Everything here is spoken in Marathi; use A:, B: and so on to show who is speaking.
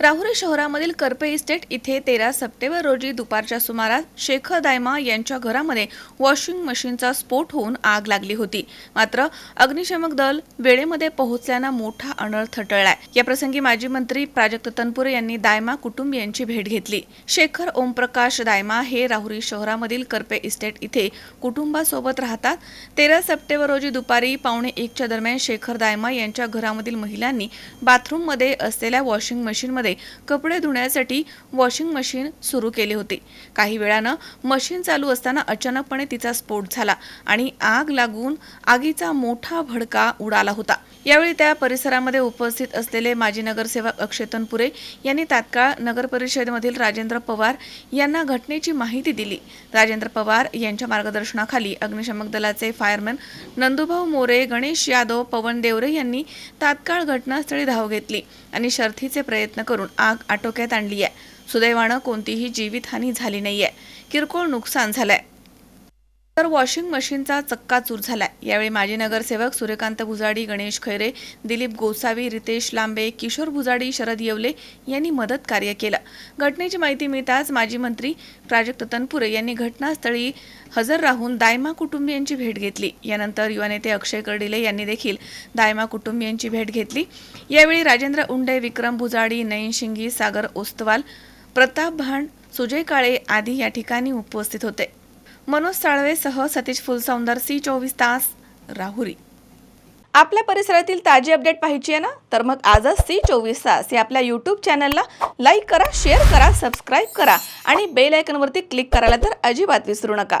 A: राहुरी शहरामधील करपे इस्टेट इथे तेरा सप्टेंबर रोजी दुपारच्या सुमारास शेखर दायमा यांच्या घरामध्ये वॉशिंग मशीनचा स्फोट होऊन आग लागली होती. मात्र अग्निशमक दल वेळेमध्ये पोहोचल्यानं मोठा अनर्थ टळलाय या प्रसंगी माजी मंत्री प्राजक्त तनपुरे यांनी दायमा कुटुंबियांची भेट घेतली. शेखर ओमप्रकाश दायमा हे राहुरी शहरामधील करपे इस्टेट इथे कुटुंबासोबत राहतात. तेरा सप्टेंबर रोजी दुपारी पावणे एकच्या दरम्यान शेखर दायमा यांच्या घरामधील महिलांनी बाथरूममध्ये असलेल्या वॉशिंग मशीनमध्ये कपडे धुण्यासाठी वॉशिंग मशीन सुरू केले होते. काही वेळानं मशीन चालू असताना अचानकपणे तिचा स्फोट झाला आणि आग लागून आगीचा मोठा भडका उडाला होता. यावेळी त्या परिसरामध्ये उपस्थित असलेले माजी नगरसेवक अक्षय तनपुरे यांनी तात्काळ नगर परिषदेमधील राजेंद्र पवार यांना घटनेची माहिती दिली. राजेंद्र पवार यांच्या मार्गदर्शनाखाली अग्निशमक दलाचे फायरमॅन नंदुभाऊ मोरे गणेश यादव पवन देवरे यांनी तात्काळ घटनास्थळी धाव घेतली आणि शर्थीचे प्रयत्न करून आग आटोक्यात आणली आहे. सुदैवानं कोणतीही जीवितहानी झाली नाहीये. किरकोळ नुकसान झालंय. तर वॉशिंग मशीनचा चक्काचूर झाला यावेळी माजी नगरसेवक सूर्यकांत भुजाडी गणेश खैरे दिलीप गोसावी रितेश लांबे किशोर भुजाडी शरद येवले यांनी मदत कार्य केलं. घटनेची माहिती मिळताच माजी मंत्री प्राजक्त तनपुरे यांनी घटनास्थळी हजर राहून दायमा कुटुंबियांची भेट घेतली. यानंतर युवा नेते अक्षय कर्डिले यांनी देखील दायमा कुटुंबियांची भेट घेतली. यावेळी राजेंद्र उंडे विक्रम भुजाडी नयन शिंगी सागर ओस्तवाल प्रताप भांड सुजय काळे आदी या ठिकाणी उपस्थित होते. मनोज साळवेसह सतीश फुलसौंदर सी चोवीस तास राहुरी. आपल्या परिसरातील ताजी अपडेट पाहिजे आहे ना? तर मग आजच सी चोवीस तास या आपल्या यूट्यूब चॅनलला लाईक करा शेअर करा सबस्क्राईब करा आणि बेल आयकनवरती क्लिक करायला तर अजिबात विसरू नका.